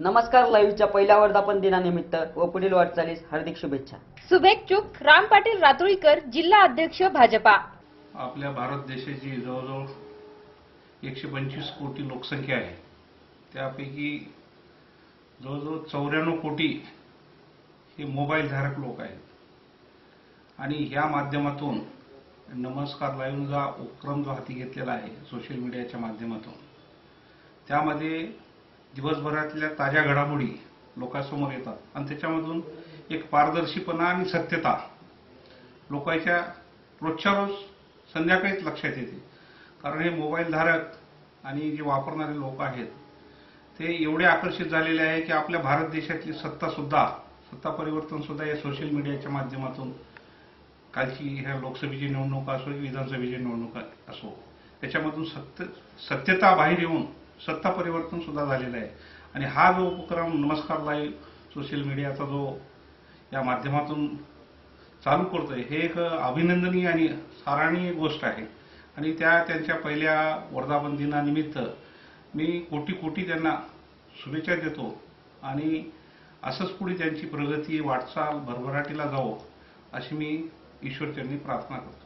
नमस्कार लाईव्हच्या पहिल्या वर्धापन दिनानिमित्त व पुढील वाटचालीस हार्दिक शुभेच्छा. शुभेच्छुक राम पाटील रातोळीकर जिल्हा अध्यक्ष भाजपा. आपल्या भारत देशाची जवळजवळ एकशे पंचवीस कोटी लोकसंख्या आहे. त्यापैकी जवळजवळ चौऱ्याण्णव कोटी हे मोबाईलधारक लोक आहेत. आणि ह्या माध्यमातून नमस्कार लाईव्हचा उपक्रम जो हाती घेतलेला आहे सोशल मीडियाच्या माध्यमातून त्यामध्ये दिवसभरातल्या ताज्या घडामोडी लोकांसमोर येतात. आणि त्याच्यामधून एक पारदर्शीपणा आणि सत्यता लोकांच्या रोजच्या रोज संध्याकाळीच लक्षात येते. कारण हे मोबाईलधारक आणि जे वापरणारे लोक आहेत ते एवढे आकर्षित झालेले आहे की आपल्या भारत देशातली सत्तासुद्धा सत्ता परिवर्तन सुद्धा या सोशल मीडियाच्या माध्यमातून कालची ह्या लोकसभेची निवडणूक असो विधानसभेची निवडणूक असो त्याच्यामधून सत्य सत्यता बाहेर येऊन सत्ता परिवर्तन सुद्धा झालेलं आहे. आणि हा जो उपक्रम नमस्कार लाईव्ह सोशल मीडियाचा जो या माध्यमातून चालू करतोय हे एक अभिनंदनीय आणि सराहनीय गोष्ट आहे. आणि त्या त्यांच्या पहिल्या वर्धापन दिनानिमित्त मी कोटी कोटी त्यांना शुभेच्छा देतो. आणि असंच पुढे त्यांची प्रगती वाटचाल भरभराटीला जावो अशी मी ईश्वरचरणी प्रार्थना करतो.